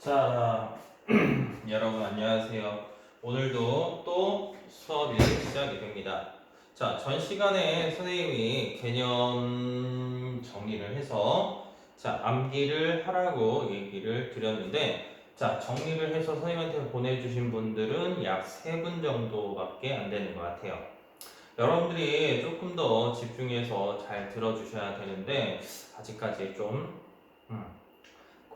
자, 여러분 안녕하세요. 오늘도 또 수업이 시작이 됩니다. 자, 전 시간에 선생님이 개념 정리를 해서 자, 암기를 하라고 얘기를 드렸는데 자, 정리를 해서 선생님한테 보내주신 분들은 약 세 분 정도밖에 안 되는 것 같아요. 여러분들이 조금 더 집중해서 잘 들어주셔야 되는데 아직까지 좀 음,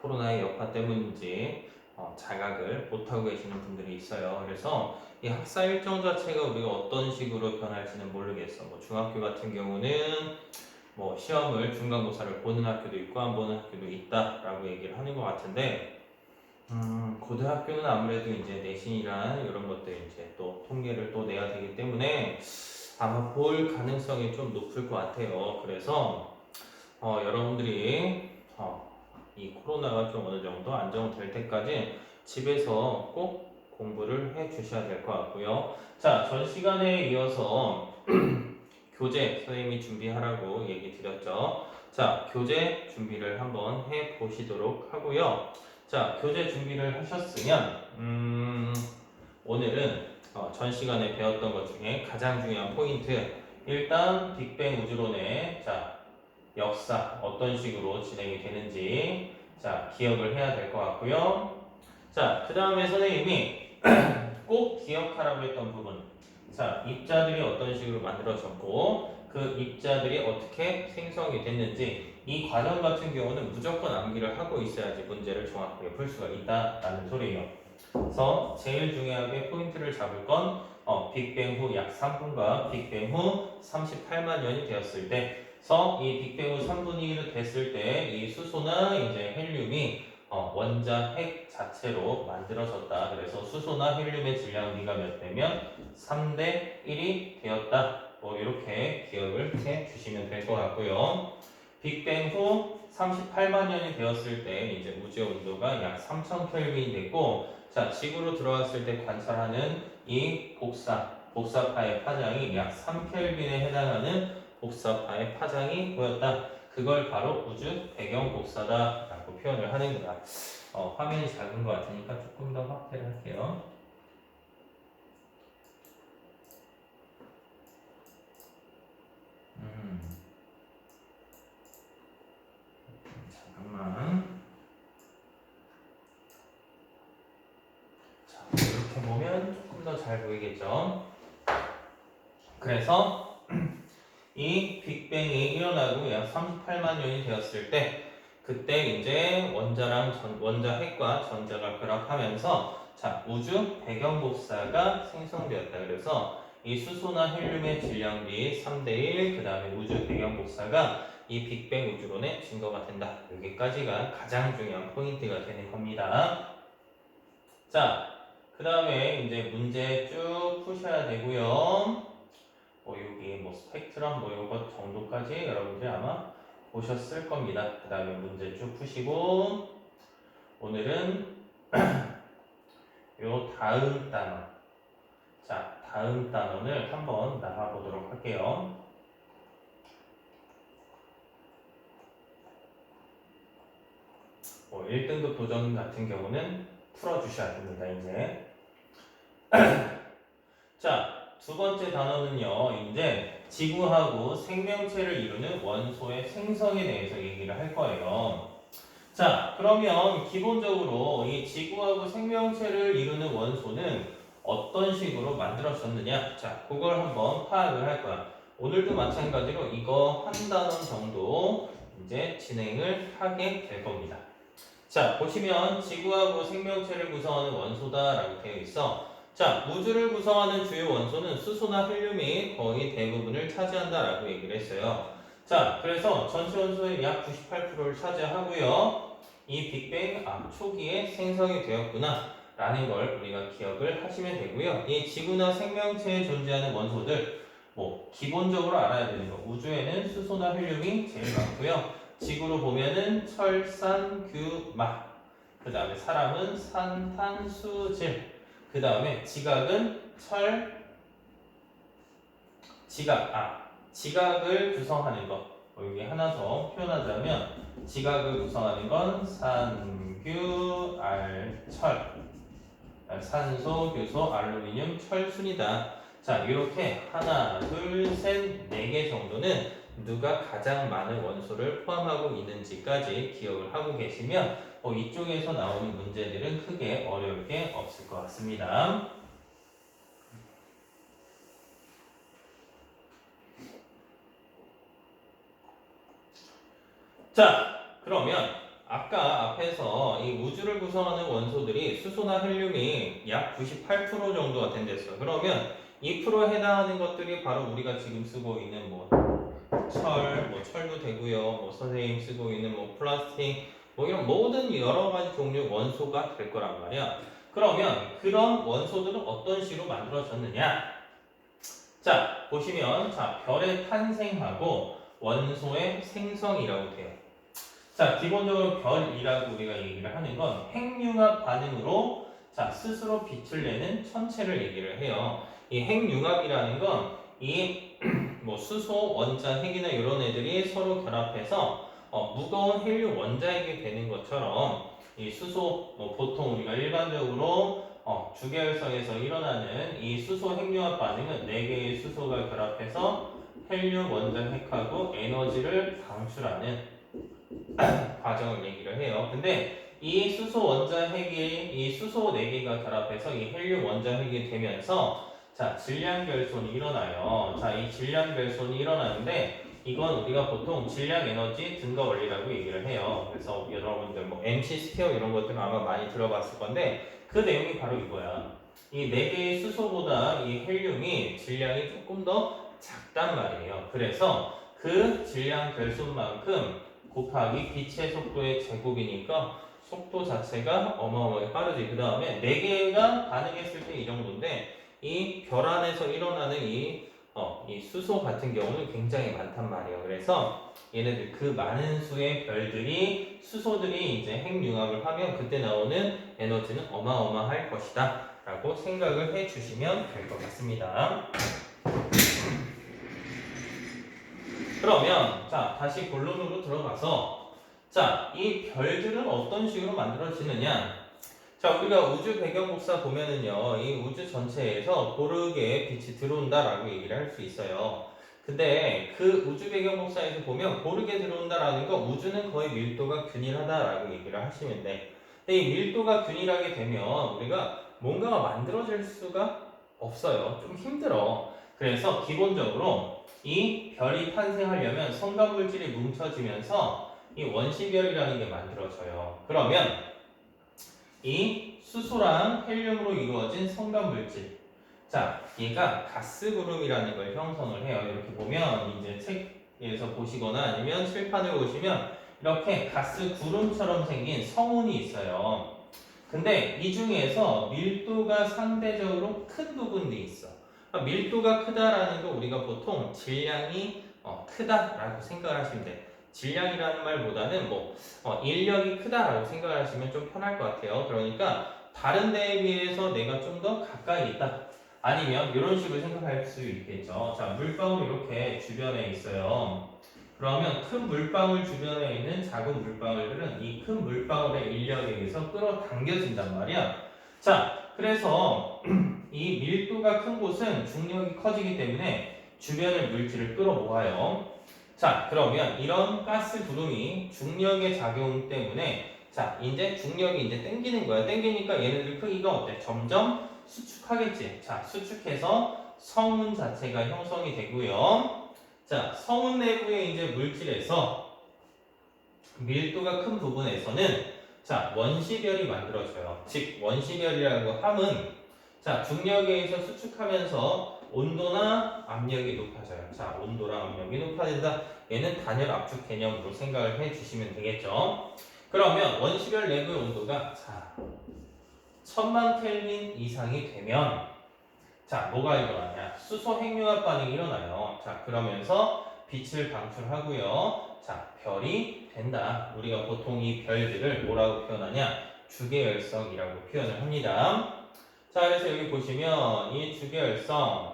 코로나의 여파 때문인지 어, 자각을 못하고 계시는 분들이 있어요. 그래서 이 학사 일정 자체가 우리가 어떤 식으로 변할지는 모르겠어. 뭐 중학교 같은 경우는 뭐 시험을 중간고사를 보는 학교도 있고 안 보는 학교도 있다라고 얘기를 하는 것 같은데 음, 고등학교는 아무래도 이제 내신이란 이런 것들 이제 또 통계를 또 내야 되기 때문에 아마 볼 가능성이 좀 높을 것 같아요. 그래서 어, 여러분들이 어, 이 코로나가 좀 어느 정도 안정될 때까지 집에서 꼭 공부를 해 주셔야 될 것 같고요. 자, 전 시간에 이어서 교재 선생님이 준비하라고 얘기 드렸죠. 자, 교재 준비를 한번 해 보시도록 하고요. 자, 교재 준비를 하셨으면 음, 오늘은 어, 전 시간에 배웠던 것 중에 가장 중요한 포인트 일단 빅뱅 우주론의 자 역사 어떤 식으로 진행이 되는지 자 기억을 해야 될 것 같고요. 자, 그 다음에 선생님이 꼭 기억하라고 했던 부분. 자, 입자들이 어떤 식으로 만들어졌고 그 입자들이 어떻게 생성이 됐는지 이 과정 같은 경우는 무조건 암기를 하고 있어야지 문제를 정확하게 풀 수가 있다라는 소리예요. 그래서 제일 중요하게 포인트를 잡을 건 어, 빅뱅 후 약 3분과 빅뱅 후 38만 년이 되었을 때 그래서 이 빅뱅 후 3분의 1이 됐을 때 이 수소나 이제 헬륨이 어, 원자 핵 자체로 만들어졌다. 그래서 수소나 헬륨의 질량비가 몇 대면 3대 1이 되었다. 뭐 이렇게 기억을 해 주시면 될 것 같고요. 빅뱅 후 38만 년이 되었을 때 이제 우주의 온도가 약 3,000 켈빈이 됐고 자 지구로 들어왔을 때 관찰하는 이 복사 복사파의 파장이 약 3 켈빈에 해당하는 복사파의 파장이 보였다. 그걸 바로 우주 배경 복사다라고 표현을 하는 거다. 어, 화면이 작은 것 같으니까 조금 더 확대를 할게요. 음. 잠깐만. 자, 이렇게 보면 조금 더 잘 보이겠죠? 그래서 이 빅뱅이 일어나고 약 38만 년이 되었을 때 그때 이제 원자랑 전, 원자 핵과 전자가 결합하면서 자 우주 배경 복사가 생성되었다. 그래서 이 수소나 헬륨의 질량 비 3대 1, 그 다음에 우주 배경 복사가 이 빅뱅 우주론의 증거가 된다. 여기까지가 가장 중요한 포인트가 되는 겁니다. 자, 그 다음에 이제 문제 쭉 푸셔야 되고요. 뭐 여기 뭐 스펙트럼 뭐 요것 정도까지 여러분들이 아마 보셨을 겁니다. 그 다음에 문제 쭉 푸시고 오늘은 요 다음 단원 자 다음 단원을 한번 나가보도록 할게요. 뭐 1등급 도전 같은 경우는 풀어주셔야 됩니다. 이제 자 두 번째 단어는요, 이제 지구하고 생명체를 이루는 원소의 생성에 대해서 얘기를 할 거예요. 자, 그러면 기본적으로 이 지구하고 생명체를 이루는 원소는 어떤 식으로 만들어졌느냐? 자, 그걸 한번 파악을 할 거야. 오늘도 마찬가지로 이거 한 단원 정도 이제 진행을 하게 될 겁니다. 자, 보시면 지구하고 생명체를 구성하는 원소다라고 되어 있어. 자, 우주를 구성하는 주요 원소는 수소나 헬륨이 거의 대부분을 차지한다라고 얘기를 했어요. 자, 그래서 전체 원소의 약 98%를 차지하고요. 이 빅뱅 아, 초기에 생성이 되었구나. 라는 걸 우리가 기억을 하시면 되고요. 이 지구나 생명체에 존재하는 원소들, 뭐, 기본적으로 알아야 되는 거. 우주에는 수소나 헬륨이 제일 많고요. 지구로 보면은 철 산, 규, 막. 그 다음에 사람은 산, 탄, 수, 질. 그 다음에 지각은 철, 지각, 아, 지각을 구성하는 것. 어, 여기 하나 더 표현하자면 지각을 구성하는 건 산규, 알, 철, 아, 산소, 교소, 알루미늄, 철순이다. 자, 이렇게 하나, 둘, 셋, 네 개 정도는 누가 가장 많은 원소를 포함하고 있는지까지 기억을 하고 계시면 어, 이쪽에서 나오는 문제들은 크게 어려울 게 없을 것 같습니다. 자, 그러면 아까 앞에서 이 우주를 구성하는 원소들이 수소나 헬륨이 약 98% 정도가 된댔어요. 그러면 2%에 해당하는 것들이 바로 우리가 지금 쓰고 있는 뭐 철, 뭐 철도 되고요. 뭐 선생님 쓰고 있는 뭐 플라스틱, 뭐 이런 모든 여러 가지 종류의 원소가 될 거란 말이야. 그러면 그런 원소들은 어떤 식으로 만들어졌느냐? 자, 보시면 자, 별의 탄생하고 원소의 생성이라고 돼요. 자, 기본적으로 별이라고 우리가 얘기를 하는 건 핵융합 반응으로 자, 스스로 빛을 내는 천체를 얘기를 해요. 이 핵융합이라는 건 이 뭐 수소, 원자, 핵이나 이런 애들이 서로 결합해서 어, 무거운 헬륨 원자핵이 되는 것처럼 이 수소 뭐 보통 우리가 일반적으로 어, 주계열성에서 일어나는 이 수소 핵융합 반응은 네 개의 수소가 결합해서 헬륨 원자 핵하고 에너지를 방출하는 과정을 얘기를 해요. 근데 이 수소 원자 핵이 이 수소 네 개가 결합해서 이 헬륨 원자 핵이 되면서 자 질량 결손이 일어나요. 자 이 질량 결손이 일어나는데 이건 우리가 보통 질량 에너지 증가 원리라고 얘기를 해요. 그래서 여러분들 뭐 MC 스퀘어 이런 것들 아마 많이 들어봤을 건데 그 내용이 바로 이거야. 이 네 개의 수소보다 이 헬륨이 질량이 조금 더 작단 말이에요. 그래서 그 질량 결손만큼 곱하기 빛의 속도의 제곱이니까 속도 자체가 어마어마하게 빠르지. 그 다음에 네 개가 반응했을 때 이 정도인데 이별 안에서 일어나는 이, 어, 이 수소 같은 경우는 굉장히 많단 말이에요. 그래서 얘네들 그 많은 수의 별들이 수소들이 이제 핵융합을 하면 그때 나오는 에너지는 어마어마할 것이다. 라고 생각을 해 주시면 될 것 같습니다. 그러면 자 다시 본론으로 들어가서 자 이 별들은 어떤 식으로 만들어지느냐 자 우리가 우주 배경 복사 보면은요 이 우주 전체에서 고르게 빛이 들어온다라고 얘기를 할 수 있어요. 근데 그 우주 배경 복사에서 보면 고르게 들어온다라는 건 우주는 거의 밀도가 균일하다라고 얘기를 하시면 돼. 근데 이 밀도가 균일하게 되면 우리가 뭔가가 만들어질 수가 없어요. 좀 힘들어. 그래서 기본적으로 이 별이 탄생하려면 성간 물질이 뭉쳐지면서 이 원시별이라는 게 만들어져요. 그러면 이 수소랑 헬륨으로 이루어진 성간 물질. 자, 얘가 가스 구름이라는 걸 형성을 해요. 이렇게 보면 이제 책에서 보시거나 아니면 칠판을 보시면 이렇게 가스 구름처럼 생긴 성운이 있어요. 근데 이 중에서 밀도가 상대적으로 큰 부분이 있어. 그러니까 밀도가 크다라는 거 우리가 보통 질량이 어, 크다라고 생각을 하시면 돼. 질량이라는 말보다는 뭐 어, 인력이 크다라고 생각을 하시면 좀 편할 것 같아요. 그러니까 다른 데에 비해서 내가 좀 더 가까이 있다. 아니면 이런 식으로 생각할 수 있겠죠. 자, 물방울 이렇게 주변에 있어요. 그러면 큰 물방울 주변에 있는 작은 물방울들은 이 큰 물방울의 인력에 의해서 끌어당겨진단 말이야. 자, 그래서 이 밀도가 큰 곳은 중력이 커지기 때문에 주변의 물질을 끌어모아요. 자, 그러면 이런 가스 구름이 중력의 작용 때문에 자, 이제 중력이 이제 땡기는 거야. 땡기니까 얘네들 크기가 어때? 점점 수축하겠지. 자, 수축해서 성운 자체가 형성이 되고요. 자, 성운 내부의 이제 물질에서 밀도가 큰 부분에서는 자, 원시별이 만들어져요. 즉, 원시별이라는 거 함은 자, 중력에 의해서 수축하면서 온도나 압력이 높아져요. 자, 온도랑 압력이 높아진다. 얘는 단열 압축 개념으로 생각을 해 주시면 되겠죠. 그러면 원시별 내부의 온도가 자, 천만 켈빈 이상이 되면 자, 뭐가 일어나냐? 수소 핵융합 반응이 일어나요. 자, 그러면서 빛을 방출하고요. 자, 별이 된다. 우리가 보통 이 별들을 뭐라고 표현하냐? 주계열성이라고 표현을 합니다. 자, 그래서 여기 보시면 이 주계열성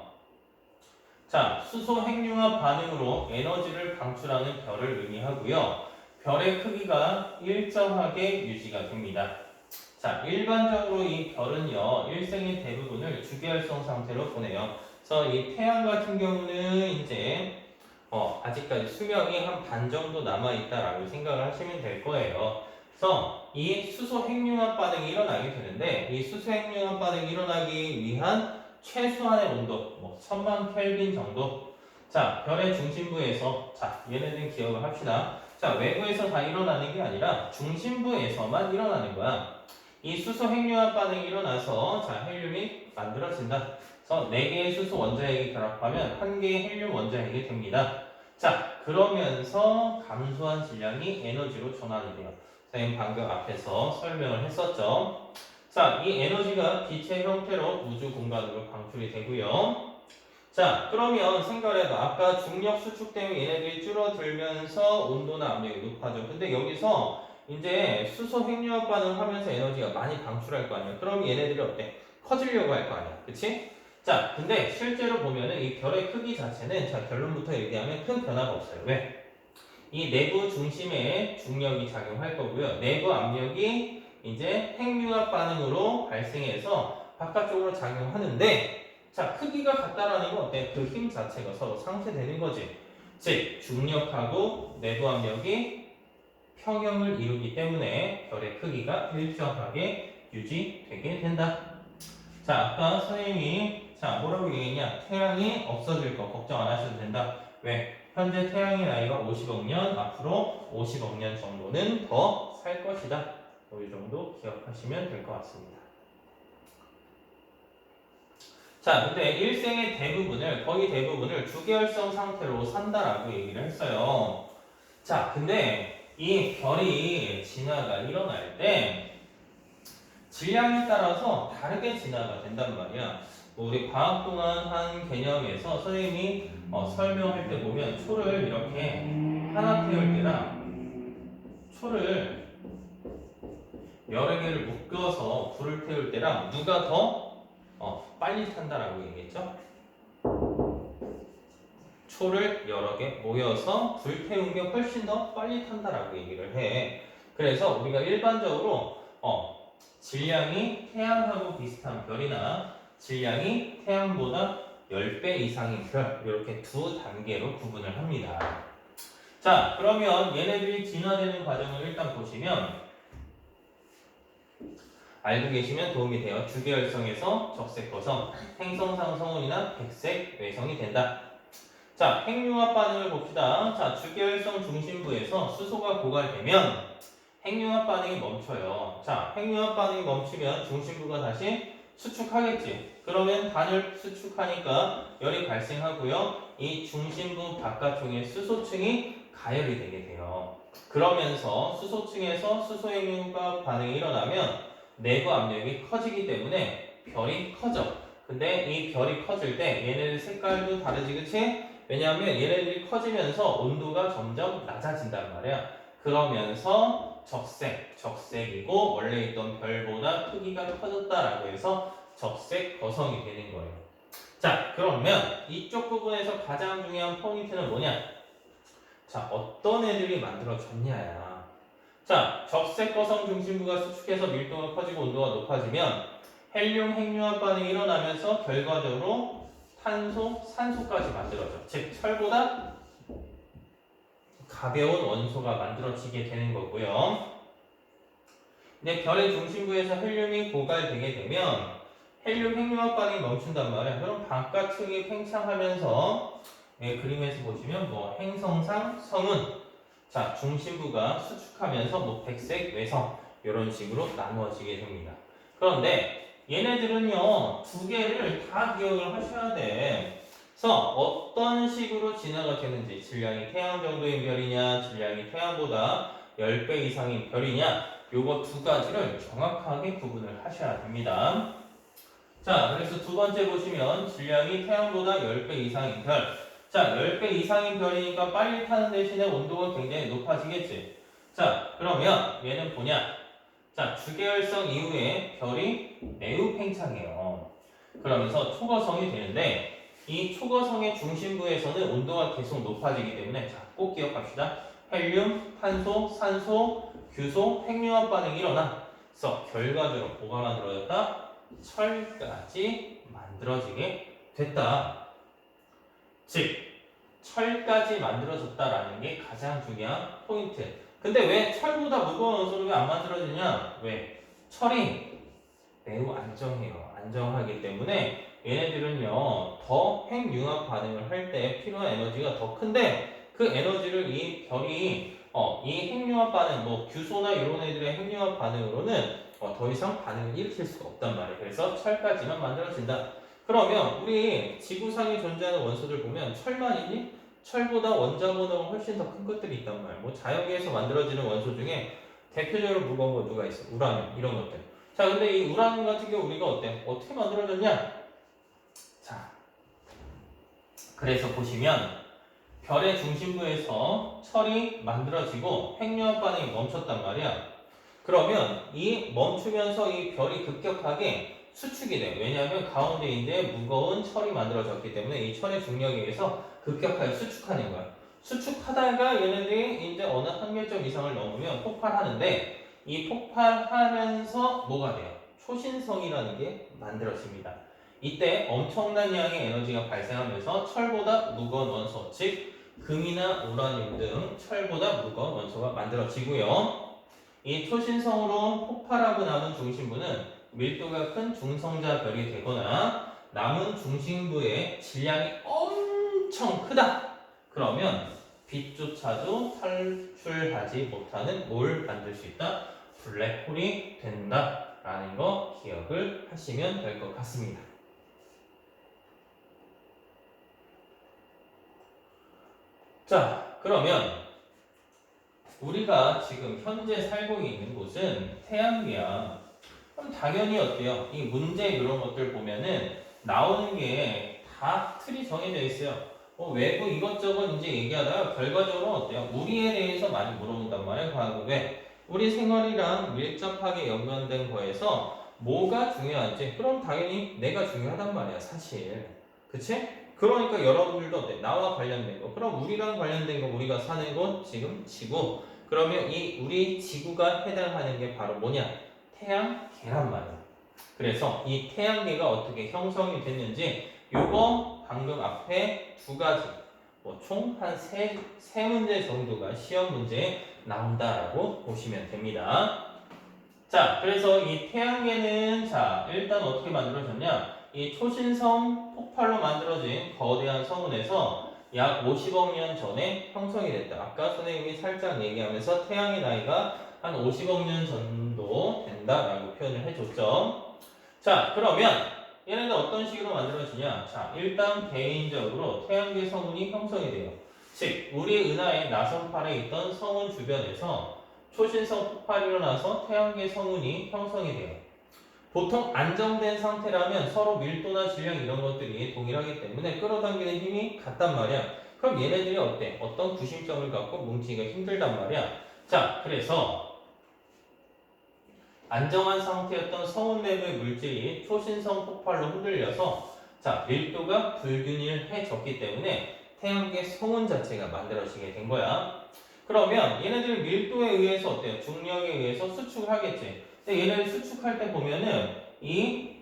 자, 수소 핵융합 반응으로 에너지를 방출하는 별을 의미하고요. 별의 크기가 일정하게 유지가 됩니다. 자, 일반적으로 이 별은요, 일생의 대부분을 주기활성 상태로 보내요. 그래서 이 태양 같은 경우는 이제 어, 아직까지 수명이 한 반 정도 남아 있다라고 생각을 하시면 될 거예요. 그래서 이 수소 핵융합 반응이 일어나게 되는데 이 수소 핵융합 반응이 일어나기 위한 최소한의 온도, 뭐 천만 켈빈 정도. 자, 별의 중심부에서 자, 얘네들 기억을 합시다. 자, 외부에서 다 일어나는 게 아니라 중심부에서만 일어나는 거야. 이 수소 핵융합 반응이 일어나서 자, 헬륨이 만들어진다. 그래서 4개의 수소 원자핵이 결합하면 1개의 헬륨 원자핵이 됩니다. 자, 그러면서 감소한 질량이 에너지로 전환이 돼요. 선생님 방금 앞에서 설명을 했었죠. 자, 이 에너지가 빛의 형태로 우주 공간으로 방출이 되고요. 자, 그러면 생각해봐. 아까 중력 수축 때문에 얘네들이 줄어들면서 온도나 압력이 높아져. 근데 여기서 이제 수소 핵융합 반응을 하면서 에너지가 많이 방출할 거 아니야. 그럼 얘네들이 어때? 커지려고 할 거 아니야. 그치? 자, 근데 실제로 보면은 이 별의 크기 자체는 자, 결론부터 얘기하면 큰 변화가 없어요. 왜? 이 내부 중심에 중력이 작용할 거고요. 내부 압력이 이제 핵융합 반응으로 발생해서 바깥쪽으로 작용하는데 자, 크기가 같다라는 건 어때? 그 힘 자체가 서로 상쇄되는 거지. 즉, 중력하고 내부 압력이 평형을 이루기 때문에 별의 크기가 일정하게 유지되게 된다. 자, 아까 선생님이 자, 뭐라고 얘기했냐? 태양이 없어질 거 걱정 안 하셔도 된다. 왜? 현재 태양의 나이가 50억 년, 앞으로 50억 년 정도는 더 살 것이다. 뭐이 정도 기억하시면 될 것 같습니다. 자, 근데 일생의 대부분을, 거의 대부분을 주계열성 상태로 산다라고 얘기를 했어요. 자, 근데 이 별이 진화가 일어날 때 질량에 따라서 다르게 진화가 된단 말이야. 뭐 우리 과학 동안 한 개념에서 선생님이 어, 설명할 때 보면 초를 이렇게 하나 태울 때랑 초를 여러 개를 묶어서 불을 태울 때랑 누가 더 어, 빨리 탄다라고 얘기했죠? 초를 여러 개 모여서 불 태운 게 훨씬 더 빨리 탄다라고 얘기를 해. 그래서 우리가 일반적으로 어, 질량이 태양하고 비슷한 별이나 질량이 태양보다 10배 이상인 별 이렇게 두 단계로 구분을 합니다. 자, 그러면 얘네들이 진화되는 과정을 일단 보시면 알고 계시면 도움이 돼요. 주계열성에서 적색거성, 행성상 성운이나 백색 외성이 된다. 자, 핵융합 반응을 봅시다. 자, 주계열성 중심부에서 수소가 고갈되면 핵융합 반응이 멈춰요. 자, 핵융합 반응이 멈추면 중심부가 다시 수축하겠지. 그러면 단을 수축하니까 열이 발생하고요. 이 중심부 바깥쪽에 수소층이 가열이 되게 돼요. 그러면서 수소층에서 수소 핵융합 반응이 일어나면 내부 압력이 커지기 때문에 별이 커져. 근데 이 별이 커질 때 얘네들 색깔도 다르지, 그치? 왜냐하면 얘네들이 커지면서 온도가 점점 낮아진단 말이야. 그러면서 적색, 적색이고 원래 있던 별보다 크기가 커졌다라고 해서 적색 거성이 되는 거예요. 자, 그러면 이쪽 부분에서 가장 중요한 포인트는 뭐냐? 자, 어떤 애들이 만들어졌냐야. 자, 적색 거성 중심부가 수축해서 밀도가 커지고 온도가 높아지면 헬륨 핵융합 반응이 일어나면서 결과적으로 탄소, 산소까지 만들어져. 즉, 철보다 가벼운 원소가 만들어지게 되는 거고요. 근데 별의 중심부에서 헬륨이 고갈되게 되면 헬륨 핵융합 반응이 멈춘단 말이야. 그럼 바깥층이 팽창하면서 예, 그림에서 보시면 뭐 행성상 성운 자 중심부가 수축하면서 뭐 백색 외성 이런 식으로 나누어지게 됩니다. 그런데 얘네들은요 두 개를 다 기억을 하셔야 돼. 그래서 어떤 식으로 진화가 되는지 질량이 태양 정도의 별이냐 질량이 태양보다 10배 이상인 별이냐 요거 두 가지를 정확하게 구분을 하셔야 됩니다. 자 그래서 두 번째 보시면 질량이 태양보다 10배 이상인 별. 자 10배 이상인 별이니까 빨리 타는 대신에 온도가 굉장히 높아지겠지. 자 그러면 얘는 뭐냐? 자 주계열성 이후에 별이 매우 팽창해요. 그러면서 초거성이 되는데 이 초거성의 중심부에서는 온도가 계속 높아지기 때문에 자, 꼭 기억합시다. 헬륨, 탄소, 산소, 규소, 핵융합 반응이 일어나. 그래서 결과적으로 뭐가 만들어졌다? 철까지 만들어지게 됐다. 즉, 철까지 만들어졌다라는 게 가장 중요한 포인트. 근데 왜 철보다 무거운 원소는 왜안 만들어지냐? 왜? 철이 매우 안정해요. 안정하기 때문에 얘네들은요 더 핵융합 반응을 할 때 필요한 에너지가 더 큰데 그 에너지를 이 별이 어, 이 핵융합 반응 뭐 규소나 이런 애들의 핵융합 반응으로는 어, 더 이상 반응을 일으킬 수가 없단 말이에요. 그래서 철까지만 만들어진다. 그러면 우리 지구상에 존재하는 원소들 보면 철만 이니 철보다 원자 번호가 훨씬 더 큰 것들이 있단 말이에요. 뭐 자연계에서 만들어지는 원소 중에 대표적으로 무거운 거 누가 있어? 우라늄 이런 것들. 자, 근데 이 우라늄 같은 경우 우리가 어때? 어떻게 만들어졌냐? 자, 그래서 보시면 별의 중심부에서 철이 만들어지고 핵융합 반응이 멈췄단 말이야. 그러면 이 멈추면서 이 별이 급격하게 수축이 돼. 왜냐하면 가운데 이제 무거운 철이 만들어졌기 때문에 이 철의 중력에 의해서 급격하게 수축하는 거야. 수축하다가 얘네들이 이제 어느 한계점 이상을 넘으면 폭발하는데 이 폭발하면서 뭐가 돼요? 초신성이라는 게 만들어집니다. 이때 엄청난 양의 에너지가 발생하면서 철보다 무거운 원소, 즉 금이나 우라늄 등 철보다 무거운 원소가 만들어지고요. 이 초신성으로 폭발하고 남은 중심부는 밀도가 큰 중성자 별이 되거나 남은 중심부의 질량이 엄청 크다. 그러면 빛조차도 탈출하지 못하는 뭘 만들 수 있다? 블랙홀이 된다 라는 거 기억을 하시면 될 것 같습니다. 자, 그러면 우리가 지금 현재 살고 있는 곳은 태양계야. 그럼 당연히 어때요? 이 문제 이런 것들 보면은 나오는 게 다 틀이 정해져 있어요. 뭐 외부 이것저것 이제 얘기하다가 결과적으로 어때요? 우리에 대해서 많이 물어본단 말이에요. 과학은 왜? 우리 생활이랑 밀접하게 연관된 거에서 뭐가 중요한지 그럼 당연히 내가 중요하단 말이야 사실. 그치? 그러니까 여러분들도 어때? 나와 관련된 거. 그럼 우리랑 관련된 거 우리가 사는 곳 지금 지구. 그러면 이 우리 지구가 해당하는 게 바로 뭐냐? 태양계란 말이야. 그래서 이 태양계가 어떻게 형성이 됐는지 요거 방금 앞에 두 가지 뭐 총 한 세 세 문제 정도가 시험 문제에 나온다라고 보시면 됩니다. 자, 그래서 이 태양계는 자 일단 어떻게 만들어졌냐? 이 초신성 폭발로 만들어진 거대한 성운에서 약 50억 년 전에 형성이 됐다. 아까 선생님이 살짝 얘기하면서 태양의 나이가 한 50억 년 정도 된다라고 표현을 해줬죠. 자, 그러면 얘네들 어떤 식으로 만들어지냐? 자, 일단 개인적으로 태양계 성운이 형성이 돼요. 즉, 우리 은하의 나선팔에 있던 성운 주변에서 초신성 폭발이 일어나서 태양계 성운이 형성이 돼요. 보통 안정된 상태라면 서로 밀도나 질량 이런 것들이 동일하기 때문에 끌어당기는 힘이 같단 말이야. 그럼 얘네들이 어때? 어떤 구심점을 갖고 뭉치기가 힘들단 말이야. 자, 그래서 안정한 상태였던 성운 내부의 물질이 초신성 폭발로 흔들려서 자 밀도가 불균일해졌기 때문에 태양계 성운 자체가 만들어지게 된 거야. 그러면 얘네들 밀도에 의해서 어때요? 중력에 의해서 수축을 하겠지. 근데 얘네들 수축할 때 보면은 이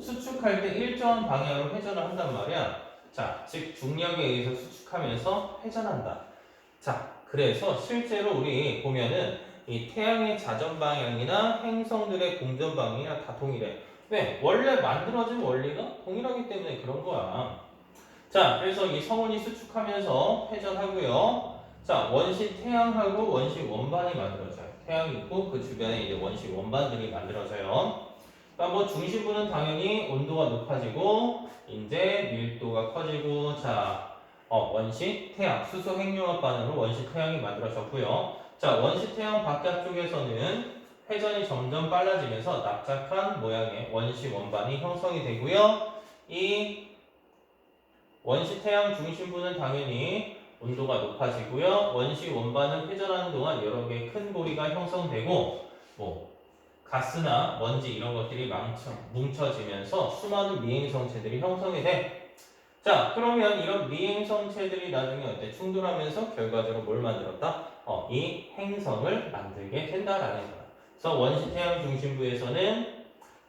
수축할 때 일정한 방향으로 회전을 한단 말이야. 자, 즉 중력에 의해서 수축하면서 회전한다. 자, 그래서 실제로 우리 보면은 이 태양의 자전 방향이나 행성들의 공전 방향이나 다 동일해. 왜? 원래 만들어진 원리가 동일하기 때문에 그런 거야. 자, 그래서 이 성운이 수축하면서 회전하고요. 자, 원시 태양하고 원시 원반이 만들어져요. 태양이 있고 그 주변에 이제 원시 원반들이 만들어져요. 그러니까 뭐 중심부는 당연히 온도가 높아지고 이제 밀도가 커지고 자, 어, 원시 태양 수소 핵융합 반응으로 원시 태양이 만들어졌고요. 자, 원시 태양 바깥 쪽에서는 회전이 점점 빨라지면서 납작한 모양의 원시 원반이 형성이 되고요. 이 원시 태양 중심부는 당연히 온도가 높아지고요. 원시 원반은 회전하는 동안 여러 개의 큰 고리가 형성되고 뭐 가스나 먼지 이런 것들이 망쳐, 뭉쳐지면서 수많은 미행 성체들이 형성이 돼. 자, 그러면 이런 미행성체들이 나중에 어때? 충돌하면서 결과적으로 뭘 만들었다? 어, 이 행성을 만들게 된다라는 거야. 그래서 원시 태양 중심부에서는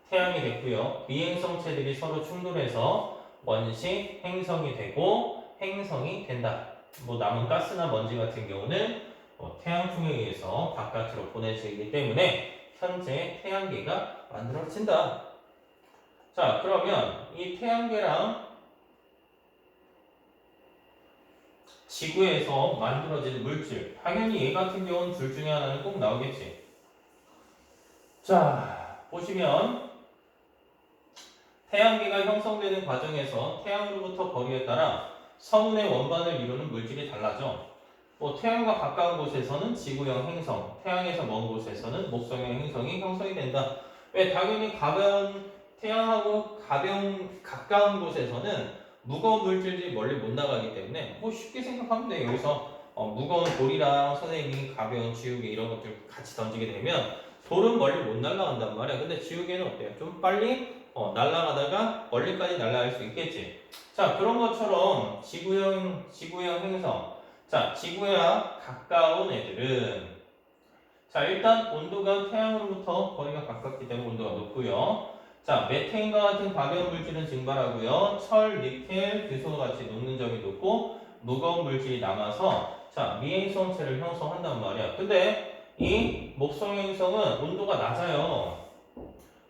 태양이 됐고요. 미행성체들이 서로 충돌해서 원시 행성이 되고 행성이 된다. 뭐 남은 가스나 먼지 같은 경우는 어, 태양풍에 의해서 바깥으로 보내지기 때문에 현재 태양계가 만들어진다. 자, 그러면 이 태양계랑 지구에서 만들어진 물질, 당연히 얘 같은 경우는 둘 중에 하나는 꼭 나오겠지. 자, 보시면 태양계가 형성되는 과정에서 태양으로부터 거리에 따라 성운의 원반을 이루는 물질이 달라져. 뭐 태양과 가까운 곳에서는 지구형 행성, 태양에서 먼 곳에서는 목성형 행성이 형성이 된다. 왜 당연히 가벼운 태양하고 가벼운 가까운 곳에서는 무거운 물질들이 멀리 못 나가기 때문에 뭐 쉽게 생각하면 돼. 여기서 어, 무거운 돌이랑 선생님이 가벼운 지우개 이런 것들 같이 던지게 되면 돌은 멀리 못 날아간단 말이야. 근데 지우개는 어때요? 좀 빨리 어, 날아가다가 멀리까지 날아갈 수 있겠지. 자 그런 것처럼 지구형 지구형 행성. 자 지구와 가까운 애들은 자 일단 온도가 태양으로부터 거리가 가깝기 때문에 온도가 높고요. 자, 메테인과 같은 가벼운 물질은 증발하고요. 철, 니켈, 규소와 같이 녹는 점이 높고 무거운 물질이 남아서 자, 미행성체를 형성한단 말이야. 근데 이 목성 행성은 온도가 낮아요.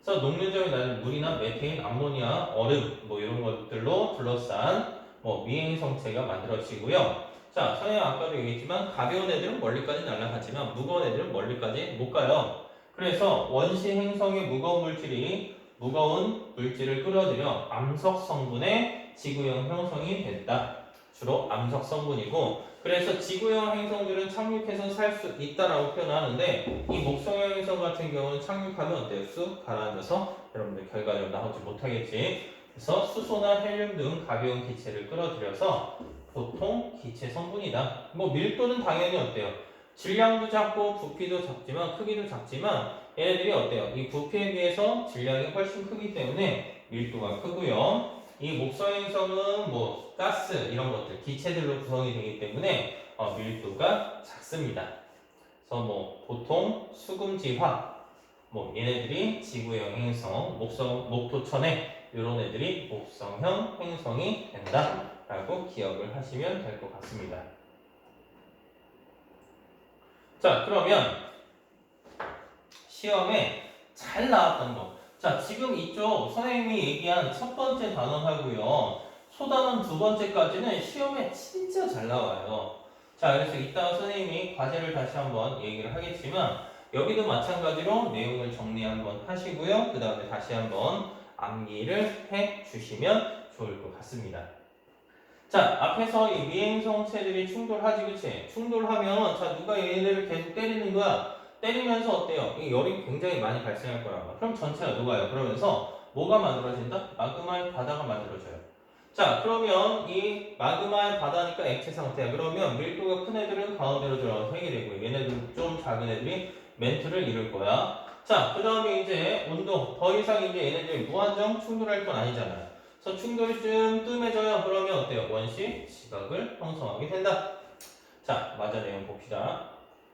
그래서 녹는 점이 낮은 물이나 메테인, 암모니아, 얼음 뭐 이런 것들로 둘러싼 뭐 미행 성체가 만들어지고요. 자, 선생님 아까도 얘기했지만 가벼운 애들은 멀리까지 날아가지만 무거운 애들은 멀리까지 못 가요. 그래서 원시 행성의 무거운 물질이 무거운 물질을 끌어들여 암석 성분의 지구형 형성이 됐다. 주로 암석 성분이고 그래서 지구형 행성들은 착륙해서 살 수 있다라고 표현하는데 이 목성형 행성 같은 경우는 착륙하면 어때요? 쑥 가라앉아서 여러분들 결과적으로 나오지 못하겠지. 그래서 수소나 헬륨 등 가벼운 기체를 끌어들여서 보통 기체 성분이다. 뭐 밀도는 당연히 어때요? 질량도 작고 부피도 작지만 크기도 작지만 얘네들이 어때요? 이 부피에 비해서 질량이 훨씬 크기 때문에 밀도가 크고요. 이 목성행성은 뭐 가스 이런 것들 기체들로 구성이 되기 때문에 어, 밀도가 작습니다. 그래서 뭐 보통 수금지화 뭐 얘네들이 지구형 행성 목성 목토천에 이런 애들이 목성형 행성이 된다라고 기억을 하시면 될 것 같습니다. 자 그러면 시험에 잘 나왔던 거. 자, 지금 이쪽 선생님이 얘기한 첫 번째 단원하고요. 소단원 두 번째까지는 시험에 진짜 잘 나와요. 자, 그래서 이따가 선생님이 과제를 다시 한번 얘기를 하겠지만 여기도 마찬가지로 내용을 정리 한번 하시고요. 그 다음에 다시 한번 암기를 해 주시면 좋을 것 같습니다. 자, 앞에서 이 미행성체들이 충돌하지, 그치? 충돌하면, 자, 누가 얘네들을 계속 때리는 거야? 때리면서 어때요? 이 열이 굉장히 많이 발생할 거라고. 그럼 전체가 녹아요. 그러면서 뭐가 만들어진다? 마그마의 바다가 만들어져요. 자, 그러면 이 마그마의 바다니까 액체 상태야. 그러면 밀도가 큰 애들은 가운데로 들어가서 해결되고 얘네들 좀 작은 애들이 멘트를 이룰 거야. 자, 그 다음에 이제 온도. 더 이상 이제 얘네들이 무한정 충돌할 건 아니잖아요. 그래서 충돌이 좀 뜸해져요. 그러면 어때요? 원시 지각을 형성하게 된다. 자, 맞아 내용 봅시다.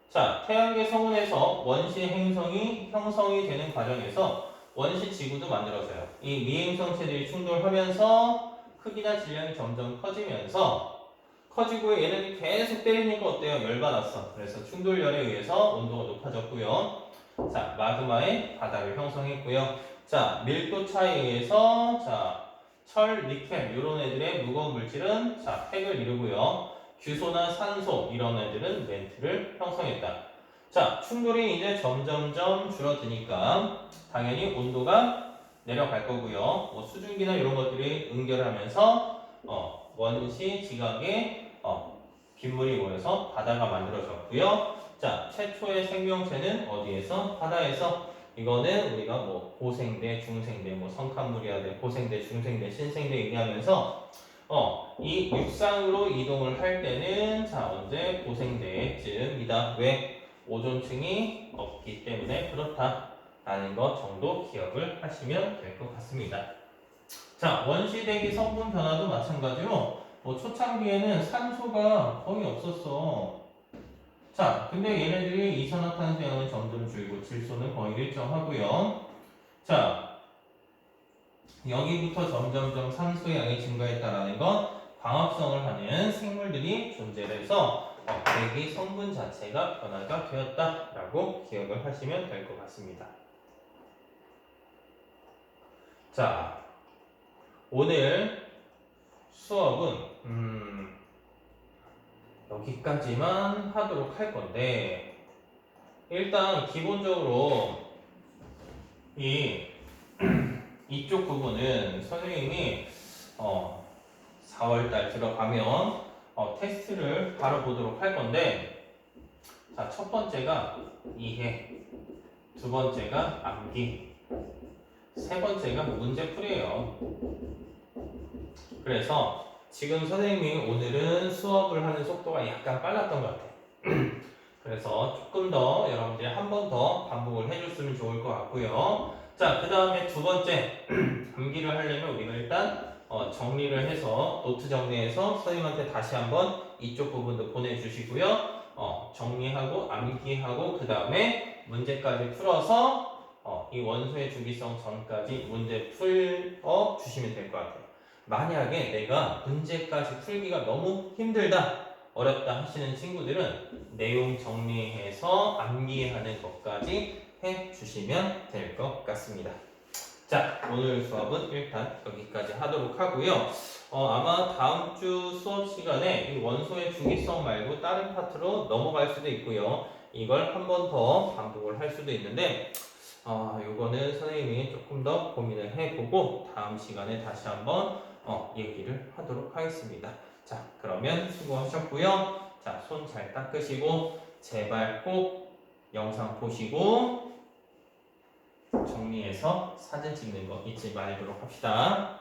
자, 태양계 성운에서 원시 행성이 형성이 되는 과정에서 원시 지구도 만들어져요. 이 미행성체들이 충돌하면서 크기나 질량이 점점 커지면서 커지고 얘네들이 계속 때리니까 어때요? 열받았어. 그래서 충돌열에 의해서 온도가 높아졌고요. 자, 마그마의 바닥을 형성했고요. 자, 밀도 차이에 의해서 자, 철, 니켈 이런 애들의 무거운 물질은 자, 핵을 이루고요. 규소나 산소 이런 애들은 멘트를 형성했다. 자, 충돌이 이제 점점점 줄어드니까 당연히 온도가 내려갈 거고요. 뭐 수증기나 이런 것들이 응결하면서 어, 원시 지각에 어, 빗물이 모여서 바다가 만들어졌고요. 자, 최초의 생명체는 어디에서? 바다에서 이거는 우리가 뭐 고생대, 중생대, 뭐 성칸무리아대, 고생대, 중생대, 신생대 얘기하면서 어, 이 육상으로 이동을 할 때는 자 언제 고생대쯤이다. 왜? 오존층이 없기 때문에 그렇다라는 것 정도 기억을 하시면 될 것 같습니다. 자, 원시대기 성분 변화도 마찬가지로 뭐 초창기에는 산소가 거의 없었어. 자, 근데 얘네들이 이산화탄소량은 점점 줄고 질소는 거의 일정하고요. 자, 여기부터 점점점 산소량이 증가했다라는 건 광합성을 하는 생물들이 존재해서 어, 대기 성분 자체가 변화가 되었다라고 기억을 하시면 될 것 같습니다. 자, 오늘 수업은 음, 여기까지만 하도록 할 건데 일단 기본적으로 이 이쪽 부분은 선생님이 어, 4월달 들어가면 어, 테스트를 바로 보도록 할 건데 자, 첫 번째가 이해, 두 번째가 암기, 세 번째가 문제풀이에요. 그래서 지금 선생님이 오늘은 수업을 하는 속도가 약간 빨랐던 것 같아요. 그래서 조금 더 여러분들이 한 번 더 반복을 해줬으면 좋을 것 같고요. 자, 그 다음에 두 번째 암기를 하려면 우리가 일단 어, 정리를 해서 노트 정리해서 선생님한테 다시 한번 이쪽 부분도 보내주시고요. 어, 정리하고 암기하고 그 다음에 문제까지 풀어서 어, 이 원소의 주기성 전까지 문제 풀어 주시면 될 것 같아요. 만약에 내가 문제까지 풀기가 너무 힘들다, 어렵다 하시는 친구들은 내용 정리해서 암기하는 것까지 해 주시면 될 것 같습니다. 자, 오늘 수업은 일단 여기까지 하도록 하고요. 어, 아마 다음 주 수업 시간에 이 원소의 주기성 말고 다른 파트로 넘어갈 수도 있고요. 이걸 한 번 더 반복을 할 수도 있는데, 어, 요거는 선생님이 조금 더 고민을 해보고 다음 시간에 다시 한번 어, 얘기를 하도록 하겠습니다. 자, 그러면 수고하셨고요. 자, 손 잘 닦으시고 제발 꼭 영상 보시고 정리해서 사진 찍는 거 잊지 말도록 합시다.